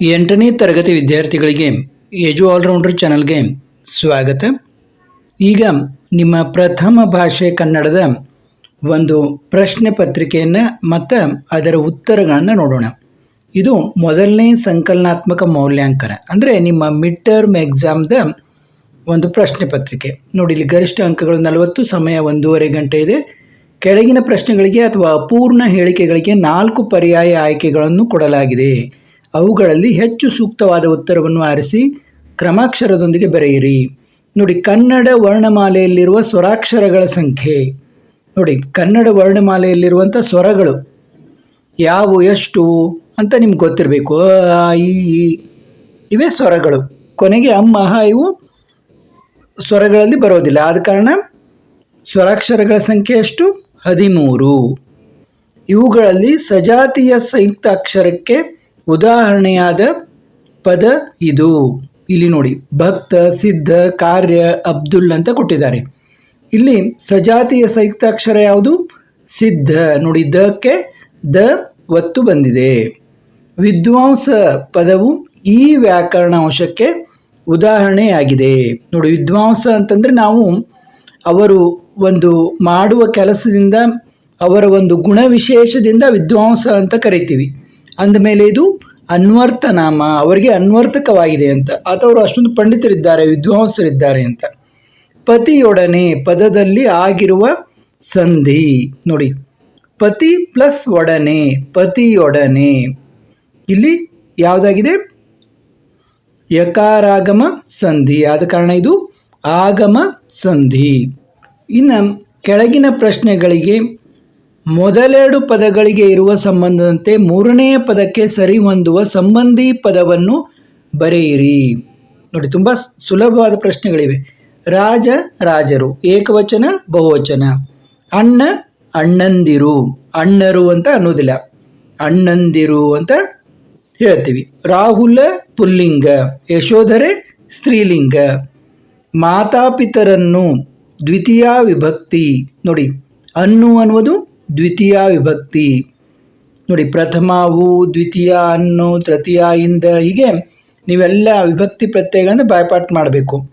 ಎಂಟನೇ ತರಗತಿ ವಿದ್ಯಾರ್ಥಿಗಳಿಗೆ ಎಜು ಆಲ್ರೌಂಡರ್ ಚಾನಲ್ಗೆ ಸ್ವಾಗತ. ಈಗ ನಿಮ್ಮ ಪ್ರಥಮ ಭಾಷೆ ಕನ್ನಡದ ಒಂದು ಪ್ರಶ್ನೆ ಪತ್ರಿಕೆಯನ್ನು ಮತ್ತು ಅದರ ಉತ್ತರಗಳನ್ನು ನೋಡೋಣ. ಇದು ಮೊದಲನೇ ಸಂಕಲನಾತ್ಮಕ ಮೌಲ್ಯಾಂಕನ, ಅಂದರೆ ನಿಮ್ಮ ಮಿಡ್ ಟರ್ಮ್ ಎಕ್ಸಾಮ್ದ ಒಂದು ಪ್ರಶ್ನೆ ಪತ್ರಿಕೆ. ನೋಡಿ, ಇಲ್ಲಿ ಗರಿಷ್ಠ ಅಂಕಗಳು ನಲವತ್ತು, ಸಮಯ ಒಂದೂವರೆ ಗಂಟೆ ಇದೆ. ಕೆಳಗಿನ ಪ್ರಶ್ನೆಗಳಿಗೆ ಅಥವಾ ಅಪೂರ್ಣ ಹೇಳಿಕೆಗಳಿಗೆ ನಾಲ್ಕು ಪರ್ಯಾಯ ಆಯ್ಕೆಗಳನ್ನು ಕೊಡಲಾಗಿದೆ. ಅವುಗಳಲ್ಲಿ ಹೆಚ್ಚು ಸೂಕ್ತವಾದ ಉತ್ತರವನ್ನು ಆರಿಸಿ ಕ್ರಮಾಕ್ಷರದೊಂದಿಗೆ ಬರೆಯಿರಿ. ನೋಡಿ, ಕನ್ನಡ ವರ್ಣಮಾಲೆಯಲ್ಲಿರುವ ಸ್ವರಾಕ್ಷರಗಳ ಸಂಖ್ಯೆ. ನೋಡಿ, ಕನ್ನಡ ವರ್ಣಮಾಲೆಯಲ್ಲಿರುವಂಥ ಸ್ವರಗಳು. ಯಾವು, ಎಷ್ಟು ಅಂತ ನಿಮ್ಗೆ ಗೊತ್ತಿರಬೇಕು. ಇವೇ ಸ್ವರಗಳು. ಕೊನೆಗೆ ಅಮ್ಮ ಇವು ಸ್ವರಗಳಲ್ಲಿ ಬರೋದಿಲ್ಲ. ಆದ ಕಾರಣ ಸ್ವರಾಕ್ಷರಗಳ ಸಂಖ್ಯೆ ಎಷ್ಟು? ಹದಿಮೂರು. ಇವುಗಳಲ್ಲಿ ಸಜಾತಿಯ ಸಂಯುಕ್ತ ಅಕ್ಷರಕ್ಕೆ ಉದಾಹರಣೆಯಾದ ಪದ ಇದು. ಇಲ್ಲಿ ನೋಡಿ, ಭಕ್ತ, ಸಿದ್ಧ, ಕಾರ್ಯ, ಅಬ್ದುಲ್ ಅಂತ ಕೊಟ್ಟಿದ್ದಾರೆ. ಇಲ್ಲಿ ಸಜಾತಿಯ ಸಂಯುಕ್ತಾಕ್ಷರ ಯಾವುದು? ಸಿದ್ಧ. ನೋಡಿ, ದಕ್ಕೆ ದ ಒತ್ತು ಬಂದಿದೆ. ವಿದ್ವಾಂಸ ಪದವು ಈ ವ್ಯಾಕರಣ ಅಂಶಕ್ಕೆ ಉದಾಹರಣೆಯಾಗಿದೆ. ನೋಡಿ, ವಿದ್ವಾಂಸ ಅಂತಂದರೆ ನಾವು ಅವರು ಒಂದು ಮಾಡುವ ಕೆಲಸದಿಂದ ಅವರ ಒಂದು ಗುಣವಿಶೇಷದಿಂದ ವಿದ್ವಾಂಸ ಅಂತ ಕರಿತೀವಿ. ಅಂದಮೇಲೆ ಇದು ಅನ್ವರ್ಥ ನಾಮ ಅವರಿಗೆ ಅನ್ವರ್ಥಕವಾಗಿದೆ ಅಂತ. ಅಥವಾ ಅಷ್ಟೊಂದು ಪಂಡಿತರಿದ್ದಾರೆ, ವಿದ್ವಾಂಸರಿದ್ದಾರೆ ಅಂತ. ಪತಿಯೊಡನೆ ಪದದಲ್ಲಿ ಆಗಿರುವ ಸಂಧಿ, ನೋಡಿ. ಪತಿ ಪ್ಲಸ್ ಒಡನೆ, ಪತಿಯೊಡನೆ. ಇಲ್ಲಿ ಯಾವುದಾಗಿದೆ? ಯಕಾರಾಗಮ ಸಂಧಿ. ಆದ ಕಾರಣ ಇದು ಆಗಮ ಸಂಧಿ. ಇನ್ನು ಕೆಳಗಿನ ಪ್ರಶ್ನೆಗಳಿಗೆ ಮೊದಲೆರಡು ಪದಗಳಿಗೆ ಇರುವ ಸಂಬಂಧದಂತೆ ಮೂರನೆಯ ಪದಕ್ಕೆ ಸರಿಹೊಂದುವ ಸಂಬಂಧಿ ಪದವನ್ನು ಬರೆಯಿರಿ. ನೋಡಿ, ತುಂಬ ಸುಲಭವಾದ ಪ್ರಶ್ನೆಗಳಿವೆ. ರಾಜ, ರಾಜರು, ಏಕವಚನ, ಬಹುವಚನ. ಅಣ್ಣ, ಅಣ್ಣಂದಿರು. ಅಣ್ಣರು ಅಂತ ಅನ್ನೋದಿಲ್ಲ. ಅಣ್ಣಂದಿರು ಅಂತ ಹೇಳ್ತೀವಿ. ರಾಹುಲ, ಪುಲ್ಲಿಂಗ. ಯಶೋಧರೆ, ಸ್ತ್ರೀಲಿಂಗ. ಮಾತಾಪಿತರನ್ನು ದ್ವಿತೀಯ ವಿಭಕ್ತಿ. ನೋಡಿ, ಅನ್ನು ಅನ್ನುವುದು ದ್ವಿತೀಯ ವಿಭಕ್ತಿ ನೋಡಿ, ಪ್ರಥಮವು ದ್ವಿತೀಯ ಅನ್ನು ತೃತೀಯ ಇಂದ ಹೀಗೆ ನೀವೆಲ್ಲ ವಿಭಕ್ತಿ ಪ್ರತ್ಯಯಗಳನ್ನು ಬಾಯ್ಪಾಟ್ ಮಾಡಬೇಕು.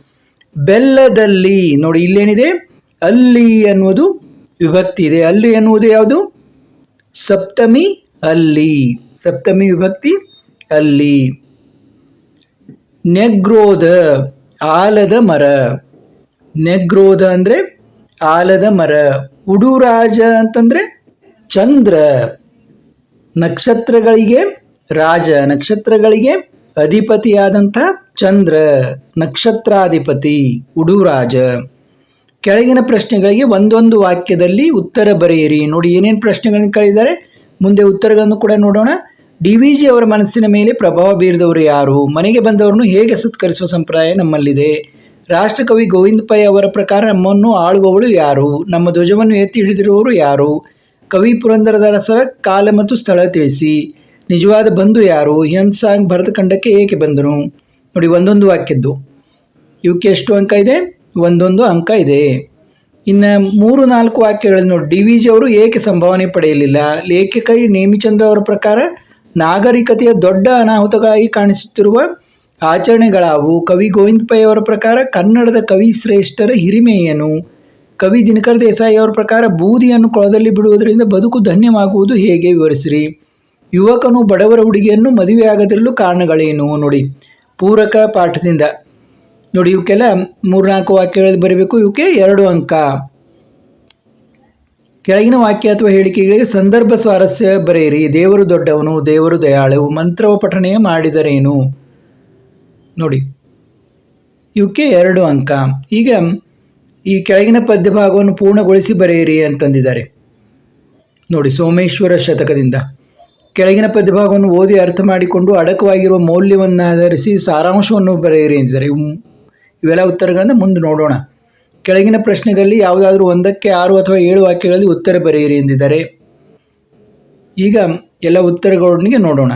ಬೆಲ್ಲದಲ್ಲಿ, ನೋಡಿ, ಇಲ್ಲೇನಿದೆ? ಅಲ್ಲಿ ಅನ್ನುವುದು ವಿಭಕ್ತಿ ಇದೆ. ಅಲ್ಲಿ ಅನ್ನುವುದು ಯಾವುದು? ಸಪ್ತಮಿ ಅಲ್ಲಿ. ಸಪ್ತಮಿ ವಿಭಕ್ತಿ ಅಲ್ಲಿ. ನೆಗ್ರೋಧ ಆಲದ ಮರ. ನೆಗ್ರೋಧ ಅಂದರೆ ಆಲದ ಮರ. ಉಡುರಾಜ ಅಂತಂದರೆ ಚಂದ್ರ. ನಕ್ಷತ್ರಗಳಿಗೆ ರಾಜ, ನಕ್ಷತ್ರಗಳಿಗೆ ಅಧಿಪತಿಯಾದಂಥ ಚಂದ್ರ, ನಕ್ಷತ್ರಾಧಿಪತಿ, ಉಡುರಾಜ. ಕೆಳಗಿನ ಪ್ರಶ್ನೆಗಳಿಗೆ ಒಂದೊಂದು ವಾಕ್ಯದಲ್ಲಿ ಉತ್ತರ ಬರೆಯಿರಿ. ನೋಡಿ ಏನೇನು ಪ್ರಶ್ನೆಗಳನ್ನು ಕೇಳಿದ್ದಾರೆ. ಮುಂದೆ ಉತ್ತರಗಳನ್ನು ಕೂಡ ನೋಡೋಣ. ಡಿ ವಿ ಜಿ ಅವರ ಮನಸ್ಸಿನ ಮೇಲೆ ಪ್ರಭಾವ ಬೀರಿದವರು ಯಾರು? ಮನೆಗೆ ಬಂದವರನ್ನು ಹೇಗೆ ಸತ್ಕರಿಸುವ ಸಂಪ್ರದಾಯ ನಮ್ಮಲ್ಲಿದೆ? ರಾಷ್ಟ್ರಕವಿ ಗೋವಿಂದ ಪೈ ಅವರ ಪ್ರಕಾರ ನಮ್ಮನ್ನು ಆಳುವವಳು ಯಾರು? ನಮ್ಮ ಧ್ವಜವನ್ನು ಎತ್ತಿ ಹಿಡಿದಿರುವವರು ಯಾರು? ಕವಿ ಪುರಂದರದಾಸರ ಕಾಲ ಮತ್ತು ಸ್ಥಳ ತಿಳಿಸಿ. ನಿಜವಾದ ಬಂಧು ಯಾರು? ಸಾಂಗ್ ಭರತಖಂಡಕ್ಕೆ ಏಕೆ ಬಂದನು ನೋಡಿ, ಒಂದೊಂದು ವಾಕ್ಯದ್ದು. ಇವಕ್ಕೆ ಎಷ್ಟು ಅಂಕ ಇದೆ? ಒಂದೊಂದು ಅಂಕ ಇದೆ. ಇನ್ನು ಮೂರು ನಾಲ್ಕು ವಾಕ್ಯಗಳನ್ನು ನೋಡಿ, ಡಿ ವಿ ಜಿ ಅವರು ಏಕೆ ಸಂಭಾವನೆ ಪಡೆಯಲಿಲ್ಲ? ಲೇಖಕ ನೇಮಿಚಂದ್ರ ಅವರ ಪ್ರಕಾರ ನಾಗರಿಕತೆಯ ದೊಡ್ಡ ಅನಾಹುತಗಳಾಗಿ ಕಾಣಿಸುತ್ತಿರುವ ಆಚರಣೆಗಳಾವು ಕವಿ ಗೋವಿಂದ ಪೈ ಅವರ ಪ್ರಕಾರ ಕನ್ನಡದ ಕವಿ ಶ್ರೇಷ್ಠರ ಹಿರಿಮೆ ಏನು ಕವಿ ದಿನಕರ ದೇಸಾಯಿ ಅವರ ಪ್ರಕಾರ ಬೂದಿಯನ್ನು ಕೊಳದಲ್ಲಿ ಬಿಡುವುದರಿಂದ ಬದುಕು ಧನ್ಯವಾಗುವುದು ಹೇಗೆ ವಿವರಿಸಿರಿ? ಯುವಕನು ಬಡವರ ಹುಡುಗಿಯನ್ನು ಮದುವೆಯಾಗದಿರಲು ಕಾರಣಗಳೇನು? ನೋಡಿ, ಪೂರಕ ಪಾಠದಿಂದ. ನೋಡಿ, ಇವಕ್ಕೆಲ್ಲ ಮೂರ್ನಾಲ್ಕು ವಾಕ್ಯಗಳಲ್ಲಿ ಬರೀಬೇಕು. ಇವಕ್ಕೆ ಎರಡು ಅಂಕ. ಕೆಳಗಿನ ವಾಕ್ಯ ಅಥವಾ ಹೇಳಿಕೆಗಳಿಗೆ ಸಂದರ್ಭ ಸ್ವಾರಸ್ಯ ಬರೆಯಿರಿ. ದೇವರು ದೊಡ್ಡವನು, ದೇವರು ದಯಾಳು, ಮಂತ್ರವ ಪಠನೆಯ ಮಾಡಿದರೇನು? ನೋಡಿ. ಇವಕ್ಕೆ ಎರಡು ಅಂಕ. ಈಗ ಈ ಕೆಳಗಿನ ಪದ್ಯ ಭಾಗವನ್ನು ಪೂರ್ಣಗೊಳಿಸಿ ಬರೆಯಿರಿ ಅಂತಂದಿದ್ದಾರೆ ನೋಡಿ, ಸೋಮೇಶ್ವರ ಶತಕದಿಂದ. ಕೆಳಗಿನ ಪದ್ಯಭಾಗವನ್ನು ಓದಿ ಅರ್ಥ ಮಾಡಿಕೊಂಡು ಅಡಕವಾಗಿರುವ ಮೌಲ್ಯವನ್ನು ಆಧರಿಸಿ ಸಾರಾಂಶವನ್ನು ಬರೆಯಿರಿ ಅಂತಿದ್ದಾರೆ ಇವು ಇವೆಲ್ಲ ಉತ್ತರಗಳನ್ನು ಮುಂದೆ ನೋಡೋಣ. ಕೆಳಗಿನ ಪ್ರಶ್ನೆಗಳಲ್ಲಿ ಯಾವುದಾದ್ರೂ ಒಂದಕ್ಕೆ ಆರು ಅಥವಾ ಏಳು ವಾಕ್ಯಗಳಲ್ಲಿ ಉತ್ತರ ಬರೆಯಿರಿ ಎಂದಿದ್ದಾರೆ ಈಗ ಎಲ್ಲ ಉತ್ತರಗಳೊಂದಿಗೆ ನೋಡೋಣ.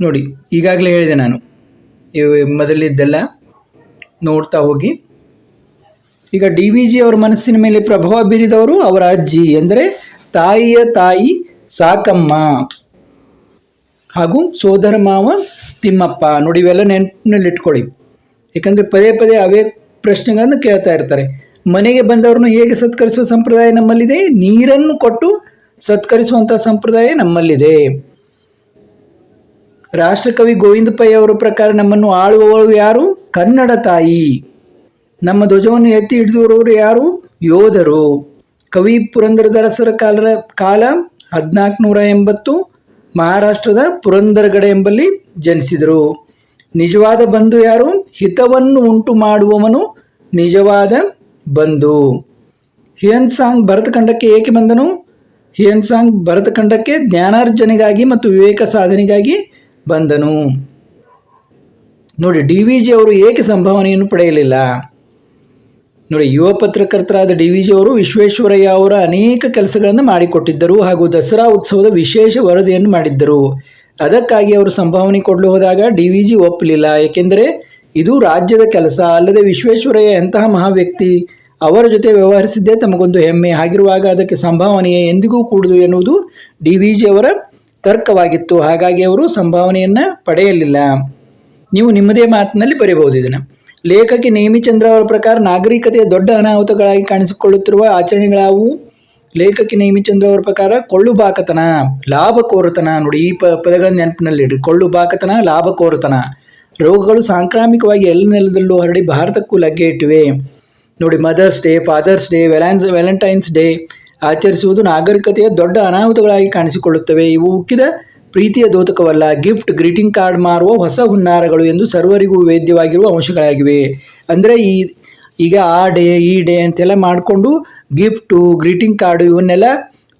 ನೋಡಿ, ಈಗಾಗಲೇ ಹೇಳಿದೆ ನಾನು. ಮೊದಲಿದ್ದೆಲ್ಲ ನೋಡ್ತಾ ಹೋಗಿ. ಈಗ ಡಿ ವಿ ಜಿ ಅವರ ಮನಸ್ಸಿನ ಮೇಲೆ ಪ್ರಭಾವ ಬೀರಿದವರು ಅವರ ಅಜ್ಜಿ ಅಂದರೆ ತಾಯಿಯ ತಾಯಿ ಸಾಕಮ್ಮ ಹಾಗೂ ಸೋದರ ಮಾವ ತಿಮ್ಮಪ್ಪ. ನೋಡಿ, ಇವೆಲ್ಲ ನೆನಪಿನಲ್ಲಿ ಇಟ್ಕೊಳ್ಳಿ ಪದೇ ಪದೇ ಅವೇ ಪ್ರಶ್ನೆಗಳನ್ನು ಕೇಳ್ತಾ ಇರ್ತಾರೆ. ಮನೆಗೆ ಬಂದವರನ್ನು ಹೇಗೆ ಸತ್ಕರಿಸುವ ಸಂಪ್ರದಾಯ ನಮ್ಮಲ್ಲಿದೆ? ನೀರನ್ನು ಕೊಟ್ಟು ಸತ್ಕರಿಸುವಂಥ ಸಂಪ್ರದಾಯ ನಮ್ಮಲ್ಲಿದೆ. ರಾಷ್ಟ್ರಕವಿ ಗೋವಿಂದ ಪೈ ಅವರ ಪ್ರಕಾರ ನಮ್ಮನ್ನು ಆಳುವವರು ಯಾರು? ಕನ್ನಡ ತಾಯಿ. ನಮ್ಮ ಧ್ವಜವನ್ನು ಎತ್ತಿ ಹಿಡಿದವರು ಯಾರು? ಯೋಧರು. ಕವಿ ಪುರಂದರದಾಸರ ಕಾಲ ಕಾಲ ಹದಿನಾಲ್ಕು ನೂರ ಎಂಬತ್ತು, ಮಹಾರಾಷ್ಟ್ರದ ಪುರಂದರಗಡ ಎಂಬಲ್ಲಿ ಜನಿಸಿದರು. ನಿಜವಾದ ಬಂಧು ಯಾರು? ಹಿತವನ್ನು ಉಂಟು ಮಾಡುವವನು ನಿಜವಾದ ಬಂಧು. ಹಿಯನ್ ಸಾಂಗ್ ಭರತಖಂಡಕ್ಕೆ ಏಕೆ ಬಂದನು? ಹಿಯನ್ ಸಾಂಗ್ ಭರತಖಂಡಕ್ಕೆ ಜ್ಞಾನಾರ್ಜನೆಗಾಗಿ ಮತ್ತು ವಿವೇಕ ಸಾಧನೆಗಾಗಿ ಬಂದನು. ನೋಡಿ, ಡಿ ವಿ ಜಿ ಅವರು ಏಕೆ ಸಂಭಾವನೆಯನ್ನು ಪಡೆಯಲಿಲ್ಲ? ನೋಡಿ, ಯುವ ಪತ್ರಕರ್ತರಾದ ಡಿ ವಿ ಜಿ ಅವರು ವಿಶ್ವೇಶ್ವರಯ್ಯ ಅವರ ಅನೇಕ ಕೆಲಸಗಳನ್ನು ಮಾಡಿಕೊಟ್ಟಿದ್ದರು ಹಾಗೂ ದಸರಾ ಉತ್ಸವದ ವಿಶೇಷ ವರದಿಯನ್ನು ಮಾಡಿದ್ದರು. ಅದಕ್ಕಾಗಿ ಅವರು ಸಂಭಾವನೆ ಕೊಡಲು ಹೋದಾಗ ಡಿ ವಿ ಜಿ ಒಪ್ಪಲಿಲ್ಲ. ಏಕೆಂದರೆ, ಇದು ರಾಜ್ಯದ ಕೆಲಸ, ಅಲ್ಲದೆ ವಿಶ್ವೇಶ್ವರಯ್ಯ ಎಂತಹ ಮಹಾ ವ್ಯಕ್ತಿ ಅವರ ಜೊತೆ ವ್ಯವಹರಿಸಿದ್ದೇ ತಮಗೊಂದು ಹೆಮ್ಮೆ. ಆಗಿರುವಾಗ ಅದಕ್ಕೆ ಸಂಭಾವನೆಯೇ ಎಂದಿಗೂ ಕೂಡುದು ಎನ್ನುವುದು ಡಿ ವಿ ಜಿ ಅವರ ತರ್ಕವಾಗಿತ್ತು. ಹಾಗಾಗಿ ಅವರು ಸಂಭಾವನೆಯನ್ನು ಪಡೆಯಲಿಲ್ಲ. ನೀವು ನಿಮ್ಮದೇ ಮಾತಿನಲ್ಲಿ ಬರೆಯಬಹುದು ಇದನ್ನು. ಲೇಖಕಿ ನೇಮಿಚಂದ್ರ ಅವರ ಪ್ರಕಾರ ನಾಗರಿಕತೆಯ ದೊಡ್ಡ ಅನಾಹುತಗಳಾಗಿ ಕಾಣಿಸಿಕೊಳ್ಳುತ್ತಿರುವ ಆಚರಣೆಗಳಾವು ಲೇಖಕಿ ನೇಮಿಚಂದ್ರ ಅವರ ಪ್ರಕಾರ ಕೊಳ್ಳುಬಾಕತನ, ಲಾಭಕೋರತನ. ನೋಡಿ, ಈ ಪ ಪದಗಳನ್ನು ನೆನಪಿನಲ್ಲಿಡಿ ಕೊಳ್ಳುಬಾಕತನ, ಲಾಭಕೋರತನ. ರೋಗಗಳು ಸಾಂಕ್ರಾಮಿಕವಾಗಿ ಎಲ್ಲ ನೆಲದಲ್ಲೂ ಹರಡಿ ಭಾರತಕ್ಕೂ ಲಗ್ಗೆ ಇಟ್ಟಿವೆ. ನೋಡಿ, ಮದರ್ಸ್ ಡೇ, ಫಾದರ್ಸ್ ಡೇ, ವ್ಯಾಲೆನ್ಸ್ ವ್ಯಾಲೆಂಟೈನ್ಸ್ ಡೇ ಆಚರಿಸುವುದು ನಾಗರಿಕತೆಯ ದೊಡ್ಡ ಅನಾಹುತಗಳಾಗಿ ಕಾಣಿಸಿಕೊಳ್ಳುತ್ತವೆ. ಇವು ಉಕ್ಕಿದ ಪ್ರೀತಿಯ ದೋತಕವಲ್ಲ. ಗಿಫ್ಟ್, ಗ್ರೀಟಿಂಗ್ ಕಾರ್ಡ್ ಮಾರುವ ಹೊಸ ಹುನ್ನಾರಗಳು ಎಂದು ಸರ್ವರಿಗೂ ವೇದ್ಯವಾಗಿರುವ ಅಂಶಗಳಾಗಿವೆ. ಅಂದರೆ ಈ, ಈಗ ಆ ಡೇ, ಈ ಡೇ ಅಂತೆಲ್ಲ ಮಾಡಿಕೊಂಡು ಗಿಫ್ಟು, ಗ್ರೀಟಿಂಗ್ ಕಾರ್ಡು ಇವನ್ನೆಲ್ಲ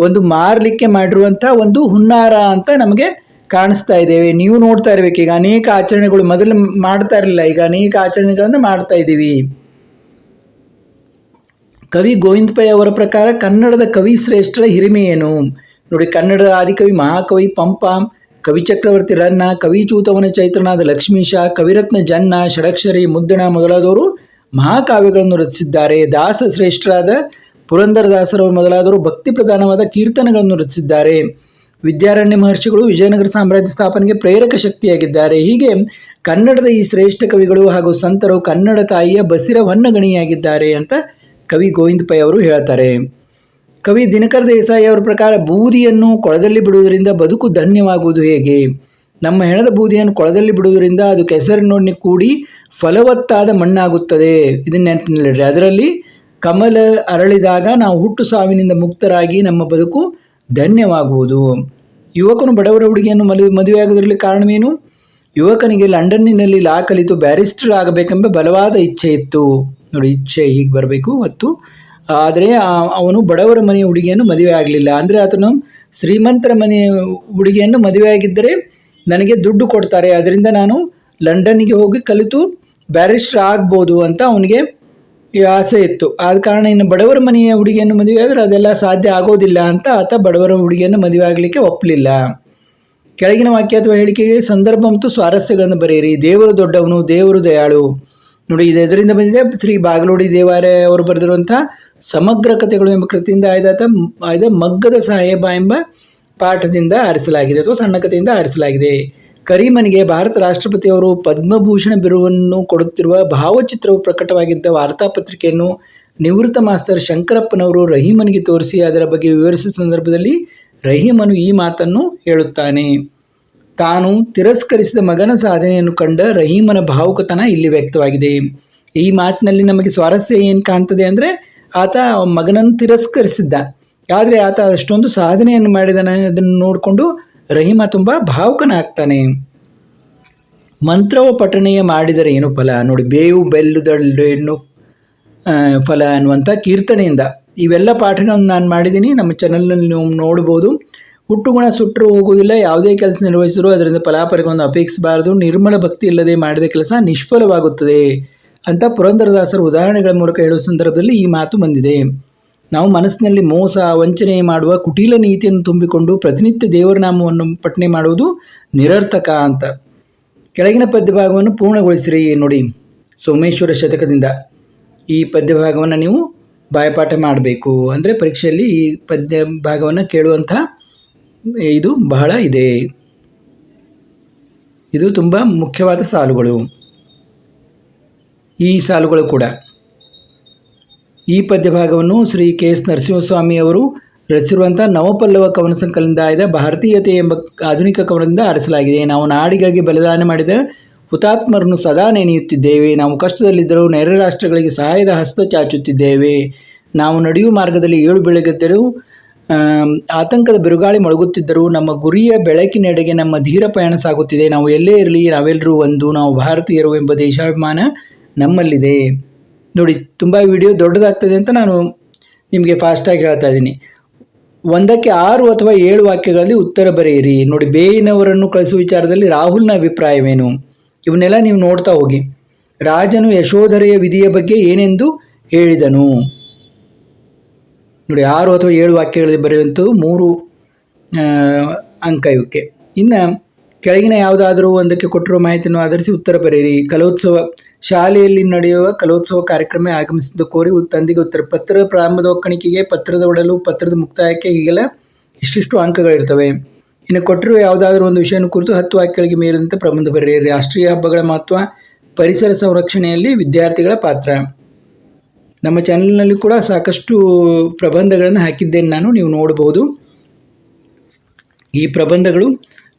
ಒಂದು ಮಾರಲಿಕ್ಕೆ ಮಾಡಿರುವಂಥ ಒಂದು ಹುನ್ನಾರ ಅಂತ ನಮಗೆ ಕಾಣಿಸ್ತಾ ಇದ್ದೇವೆ. ನೀವು ನೋಡ್ತಾ ಇರಬೇಕು. ಈಗ ಅನೇಕ ಆಚರಣೆಗಳು ಮೊದಲು ಮಾಡ್ತಾ ಇರಲಿಲ್ಲ. ಈಗ ಅನೇಕ ಆಚರಣೆಗಳನ್ನು ಮಾಡ್ತಾ ಇದ್ದೀವಿ. ಕವಿ ಗೋವಿಂದ ಪೈ ಅವರ ಪ್ರಕಾರ ಕನ್ನಡದ ಕವಿ ಶ್ರೇಷ್ಠರ ಹಿರಿಮೆ ಏನು? ನೋಡಿ, ಕನ್ನಡದ ಆದಿಕವಿ ಮಹಾಕವಿ ಪಂಪ, ಕವಿ ಚಕ್ರವರ್ತಿ ರನ್ನ, ಕವಿ ಚೂತವನ ಚೈತ್ರನಾದ ಲಕ್ಷ್ಮೀಶ ಕವಿರತ್ನ ಜನ್ನ, ಷಡಕ್ಷರಿ ಮುದ್ದಣ ಮೊದಲಾದವರು ಮಹಾಕಾವ್ಯಗಳನ್ನು ರಚಿಸಿದ್ದಾರೆ. ದಾಸ ಶ್ರೇಷ್ಠರಾದ ಪುರಂದರದಾಸರವರು ಮೊದಲಾದವರು ಭಕ್ತಿ ಪ್ರಧಾನವಾದ ಕೀರ್ತನೆಗಳನ್ನು ರಚಿಸಿದ್ದಾರೆ. ವಿದ್ಯಾರಣ್ಯ ಮಹರ್ಷಿಗಳು ವಿಜಯನಗರ ಸಾಮ್ರಾಜ್ಯ ಸ್ಥಾಪನೆಗೆ ಪ್ರೇರಕ ಶಕ್ತಿಯಾಗಿದ್ದಾರೆ. ಹೀಗೆ ಕನ್ನಡದ ಈ ಶ್ರೇಷ್ಠ ಕವಿಗಳು ಹಾಗೂ ಸಂತರು ಕನ್ನಡ ತಾಯಿಯ ಬಸಿರ ಹೊನ್ನಗಣಿಯಾಗಿದ್ದಾರೆ ಅಂತ ಕವಿ ಗೋವಿಂದ ಪೈ ಅವರು ಹೇಳ್ತಾರೆ. ಕವಿ ದಿನಕರ ದೇಸಾಯಿ ಅವರ ಪ್ರಕಾರ ಬೂದಿಯನ್ನು ಕೊಳದಲ್ಲಿ ಬಿಡುವುದರಿಂದ ಬದುಕು ಧನ್ಯವಾಗುವುದು ಹೇಗೆ? ನಮ್ಮ ಹೆಣದ ಬೂದಿಯನ್ನು ಕೊಳದಲ್ಲಿ ಬಿಡುವುದರಿಂದ ಅದು ಕೆಸರಿನೊಡನೆ ಕೂಡಿ ಫಲವತ್ತಾದ ಮಣ್ಣಾಗುತ್ತದೆ. ಇದನ್ನು ನೆನಪಿನಲ್ಲಿಡ್ರಿ ಅದರಲ್ಲಿ ಕಮಲ ಅರಳಿದಾಗ ನಾವು ಹುಟ್ಟು ಸಾವಿನಿಂದ ಮುಕ್ತರಾಗಿ ನಮ್ಮ ಬದುಕು ಧನ್ಯವಾಗುವುದು. ಯುವಕನು ಬಡವರ ಹುಡುಗಿಯನ್ನು ಮದುವೆ ಮದುವೆಯಾಗುವುದರಲ್ಲಿ ಕಾರಣವೇನು? ಯುವಕನಿಗೆ ಲಂಡನ್ನಿನಲ್ಲಿ ಲಾ ಕಲಿತು ಬ್ಯಾರಿಸ್ಟರ್ ಆಗಬೇಕೆಂಬ ಬಲವಾದ ಇಚ್ಛೆ ಇತ್ತು ನೋಡಿ, ಇಚ್ಛೆ ಹೀಗೆ ಬರಬೇಕು ಮತ್ತು, ಆದರೆ ಅವನು ಬಡವರ ಮನೆಯ ಹುಡುಗಿಯನ್ನು ಮದುವೆ ಆಗಲಿಲ್ಲ. ಅಂದರೆ ಆತನು ಶ್ರೀಮಂತರ ಮನೆಯ ಹುಡುಗಿಯನ್ನು ಮದುವೆ ಆಗಿದ್ದರೆ ನನಗೆ ದುಡ್ಡು ಕೊಡ್ತಾರೆ. ಅದರಿಂದ ನಾನು ಲಂಡನ್ನಿಗೆ ಹೋಗಿ ಕಲಿತು ಬ್ಯಾರಿಸ್ಟರ್ ಆಗ್ಬೋದು ಅಂತ ಅವನಿಗೆ ಆಸೆ ಇತ್ತು. ಆದ ಕಾರಣ ಇನ್ನು ಬಡವರ ಮನೆಯ ಹುಡುಗಿಯನ್ನು ಮದುವೆ ಆದರೆ ಅದೆಲ್ಲ ಸಾಧ್ಯ ಆಗೋದಿಲ್ಲ ಅಂತ ಆತ ಬಡವರ ಹುಡುಗಿಯನ್ನು ಮದುವೆ ಆಗಲಿಕ್ಕೆ ಒಪ್ಪಲಿಲ್ಲ. ಕೆಳಗಿನ ವಾಕ್ಯ ಅಥವಾ ಹೇಳಿಕೆಗೆ ಸಂದರ್ಭ ಮತ್ತು ಸ್ವಾರಸ್ಯಗಳನ್ನು ಬರೆಯಿರಿ. ದೇವರು ದೊಡ್ಡವನು, ದೇವರು ದಯಾಳು. ನೋಡಿ, ಇದು ಎದರಿಂದ ಬಂದಿದೆ. ಶ್ರೀ ಬಾಗಲೋಡಿ ದೇವಾಲಯ ಅವರು ಬರೆದಿರುವಂಥ ಸಮಗ್ರ ಕಥೆಗಳು ಎಂಬ ಕೃತಿಯಿಂದ ಆಯ್ದಾತ ಆಯ್ದ ಮಗ್ಗದ ಸಾಹೇಬ ಎಂಬ ಪಾಠದಿಂದ ಆರಿಸಲಾಗಿದೆ ಅಥವಾ ಸಣ್ಣ ಕಥೆಯಿಂದ ಆರಿಸಲಾಗಿದೆ. ಕರೀಮನಿಗೆ ಭಾರತ ರಾಷ್ಟ್ರಪತಿಯವರು ಪದ್ಮಭೂಷಣ ಬಿರುವನ್ನು ಕೊಡುತ್ತಿರುವ ಭಾವಚಿತ್ರವು ಪ್ರಕಟವಾಗಿದ್ದ ವಾರ್ತಾಪತ್ರಿಕೆಯನ್ನು ನಿವೃತ್ತ ಮಾಸ್ತರ್ ಶಂಕರಪ್ಪನವರು ರಹೀಮನಿಗೆ ತೋರಿಸಿ ಅದರ ಬಗ್ಗೆ ವಿವರಿಸಿದ ಸಂದರ್ಭದಲ್ಲಿ ರಹೀಮನು ಈ ಮಾತನ್ನು ಹೇಳುತ್ತಾನೆ. ತಾನು ತಿರಸ್ಕರಿಸಿದ ಮಗನ ಸಾಧನೆಯನ್ನು ಕಂಡ ರಹೀಮನ ಭಾವುಕತನ ಇಲ್ಲಿ ವ್ಯಕ್ತವಾಗಿದೆ. ಈ ಮಾತಿನಲ್ಲಿ ನಮಗೆ ಸ್ವಾರಸ್ಯ ಏನು ಕಾಣ್ತದೆ ಅಂದರೆ, ಆತ ಮಗನನ್ನು ತಿರಸ್ಕರಿಸಿದ್ದ. ಆದರೆ ಆತ ಅಷ್ಟೊಂದು ಸಾಧನೆಯನ್ನು ಮಾಡಿದಾನೆ ಅದನ್ನು ನೋಡಿಕೊಂಡು ರಹೀಮ ತುಂಬ ಭಾವುಕನಾಗ್ತಾನೆ. ಮಂತ್ರವ ಪಠಣೆಯ ಮಾಡಿದರೆ ಏನು ಫಲ? ನೋಡಿ, ಬೇವು ಬೆಲ್ಲುದಳ್ಳೆಣ್ಣು ಫಲ ಅನ್ನುವಂಥ ಕೀರ್ತನೆಯಿಂದ. ಇವೆಲ್ಲ ಪಾಠಗಳನ್ನು ನಾನು ಮಾಡಿದ್ದೀನಿ. ನಮ್ಮ ಚಾನಲ್ನಲ್ಲಿ ನೀವು ನೋಡ್ಬೋದು. ಹುಟ್ಟುಗುಣ ಸುಟ್ಟರೂ ಹೋಗುವುದಿಲ್ಲ, ಯಾವುದೇ ಕೆಲಸ ನಿರ್ವಹಿಸಿದರೂ ಅದರಿಂದ ಫಲಾಪರಿಗೊಂದು ಅಪೇಕ್ಷಿಸಬಾರದು, ನಿರ್ಮಲ ಭಕ್ತಿ ಇಲ್ಲದೆ ಮಾಡಿದ ಕೆಲಸ ನಿಷ್ಫಲವಾಗುತ್ತದೆ ಅಂತ ಪುರಂದರದಾಸರು ಉದಾಹರಣೆಗಳ ಮೂಲಕ ಹೇಳುವ ಸಂದರ್ಭದಲ್ಲಿ ಈ ಮಾತು ಬಂದಿದೆ. ನಾವು ಮನಸ್ಸಿನಲ್ಲಿ ಮೋಸ, ವಂಚನೆ ಮಾಡುವ ಕುಟೀಲ ನೀತಿಯನ್ನು ತುಂಬಿಕೊಂಡು ಪ್ರತಿನಿತ್ಯ ದೇವರ ನಾಮವನ್ನು ಪಠನೆ ಮಾಡುವುದು ನಿರರ್ಥಕ ಅಂತ. ಕೆಳಗಿನ ಪದ್ಯಭಾಗವನ್ನು ಪೂರ್ಣಗೊಳಿಸಿರಿ ನೋಡಿ ಸೋಮೇಶ್ವರ ಶತಕದಿಂದ. ಈ ಪದ್ಯಭಾಗವನ್ನು ನೀವು ಬಾಯಪಾಠ ಮಾಡಬೇಕು. ಅಂದರೆ ಪರೀಕ್ಷೆಯಲ್ಲಿ ಈ ಪದ್ಯ ಭಾಗವನ್ನು ಕೇಳುವಂಥ ಇದು ಬಹಳ ಇದೆ. ಇದು ತುಂಬ ಮುಖ್ಯವಾದ ಸಾಲುಗಳು. ಈ ಸಾಲುಗಳು ಕೂಡ. ಈ ಪದ್ಯಭಾಗವನ್ನು ಶ್ರೀ ಕೆ ಎಸ್ ನರಸಿಂಹಸ್ವಾಮಿ ಅವರು ರಚಿಸಿರುವಂಥ ನವಪಲ್ಲವ ಕವನ ಸಂಕಲನದ ಆಯ್ದ ಭಾರತೀಯತೆ ಎಂಬ ಆಧುನಿಕ ಕವನದಿಂದ ಆರಿಸಲಾಗಿದೆ. ನಾವು ನಾಡಿಗಾಗಿ ಬಲಿದಾನ ಮಾಡಿದ ಹುತಾತ್ಮರನ್ನು ಸದಾ ನೆನೆಯುತ್ತಿದ್ದೇವೆ. ನಾವು ಕಷ್ಟದಲ್ಲಿದ್ದರೂ ನೆರೆ ರಾಷ್ಟ್ರಗಳಿಗೆ ಸಹಾಯದ ಹಸ್ತ ಚಾಚುತ್ತಿದ್ದೇವೆ. ನಾವು ನಡೆಯುವ ಮಾರ್ಗದಲ್ಲಿ ಏಳು ಬೆಳಗದ್ದರೂ ಆತಂಕದ ಬಿರುಗಾಳಿ ಮೊಳಗುತ್ತಿದ್ದರೂ ನಮ್ಮ ಗುರಿಯ ಬೆಳಕಿನೆಡೆಗೆ ನಮ್ಮ ಧೀರ ಪಯಣ ಸಾಗುತ್ತಿದೆ. ನಾವು ಎಲ್ಲೇ ಇರಲಿ, ನಾವೆಲ್ಲರೂ ಒಂದು, ನಾವು ಭಾರತೀಯರು ಎಂಬ ದೇಶಾಭಿಮಾನ ನಮ್ಮಲ್ಲಿದೆ. ನೋಡಿ, ತುಂಬ ವಿಡಿಯೋ ದೊಡ್ಡದಾಗ್ತದೆ ಅಂತ ನಾನು ನಿಮಗೆ ಫಾಸ್ಟಾಗಿ ಹೇಳ್ತಾ ಇದ್ದೀನಿ. ಒಂದಕ್ಕೆ ಆರು ಅಥವಾ ಏಳು ವಾಕ್ಯಗಳಲ್ಲಿ ಉತ್ತರ ಬರೆಯಿರಿ. ನೋಡಿ, ಬೇಯಿನವರನ್ನು ಕಳಿಸುವ ವಿಚಾರದಲ್ಲಿ ರಾಹುಲ್ನ ಅಭಿಪ್ರಾಯವೇನು? ಇವನ್ನೆಲ್ಲ ನೀವು ನೋಡ್ತಾ ಹೋಗಿ. ರಾಜನು ಯಶೋಧರೆಯ ವಿಧಿಯ ಬಗ್ಗೆ ಏನೆಂದು ಹೇಳಿದನು? ನೋಡಿ, ಆರು ಅಥವಾ ಏಳು ವಾಕ್ಯಗಳಲ್ಲಿ ಬರೆಯುವಂಥದ್ದು ಮೂರು ಅಂಕ ಇವಕ್ಕೆ. ಇನ್ನು ಕೆಳಗಿನ ಯಾವುದಾದರೂ ಒಂದಕ್ಕೆ ಕೊಟ್ಟಿರುವ ಮಾಹಿತಿಯನ್ನು ಆಧರಿಸಿ ಉತ್ತರ ಬರೆಯಿರಿ. ಕಲೋತ್ಸವ, ಶಾಲೆಯಲ್ಲಿ ನಡೆಯುವ ಕಲೋತ್ಸವ ಕಾರ್ಯಕ್ರಮ ಆಗಮಿಸಿದ್ದು ಕೋರಿ ತಂದೆಗೆ ಉತ್ತರ. ಪತ್ರದ ಪ್ರಾರಂಭದ ಒಕ್ಕಣಿಕೆಗೆ ಪತ್ರದ ಒಡಲು, ಪತ್ರದ ಮುಕ್ತಾಯಕ್ಕೆ ಈಗೆಲ್ಲ ಇಷ್ಟಿಷ್ಟು ಅಂಕಗಳಿರ್ತವೆ. ಇನ್ನು ಕೊಟ್ಟಿರುವ ಯಾವುದಾದ್ರೂ ಒಂದು ವಿಷಯವನ್ನು ಕುರಿತು ಹತ್ತು ವಾಕ್ಯಗಳಿಗೆ ಮೀರಿದಂತೆ ಪ್ರಬಂಧ ಬರೆಯಿರಿ. ರಾಷ್ಟ್ರೀಯ ಹಬ್ಬಗಳ ಮಹತ್ವ, ಪರಿಸರ ಸಂರಕ್ಷಣೆಯಲ್ಲಿ ವಿದ್ಯಾರ್ಥಿಗಳ ಪಾತ್ರ. ನಮ್ಮ ಚಾನಲ್ನಲ್ಲಿ ಕೂಡ ಸಾಕಷ್ಟು ಪ್ರಬಂಧಗಳನ್ನು ಹಾಕಿದ್ದೇನೆ ನಾನು, ನೀವು ನೋಡಬಹುದು. ಈ ಪ್ರಬಂಧಗಳು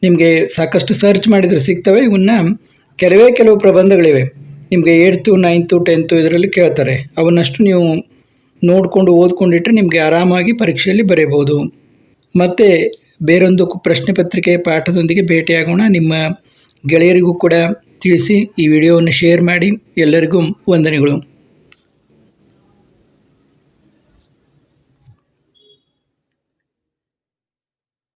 ನಿಮಗೆ ಸಾಕಷ್ಟು ಸರ್ಚ್ ಮಾಡಿದರೆ ಸಿಗ್ತವೆ ಇವನ್ನ ಕೆಲವೇ ಕೆಲವು ಪ್ರಬಂಧಗಳಿವೆ. ನಿಮಗೆ ಏಯ್ತು ನೈನ್ತು ಟೆಂತು ಇದರಲ್ಲಿ ಕೇಳ್ತಾರೆ. ಅವನ್ನಷ್ಟು ನೀವು ನೋಡಿಕೊಂಡು ಓದ್ಕೊಂಡಿಟ್ಟರೆ ನಿಮಗೆ ಆರಾಮಾಗಿ ಪರೀಕ್ಷೆಯಲ್ಲಿ ಬರೆಯಬಹುದು ಮತ್ತು ಬೇರೊಂದು ಪ್ರಶ್ನೆ ಪತ್ರಿಕೆ ಪಾಠದೊಂದಿಗೆ ಭೇಟಿಯಾಗೋಣ. ನಿಮ್ಮ ಗೆಳೆಯರಿಗೂ ಕೂಡ ತಿಳಿಸಿ ಈ ವಿಡಿಯೋವನ್ನು ಶೇರ್ ಮಾಡಿ. ಎಲ್ಲರಿಗೂ ವಂದನೆಗಳು.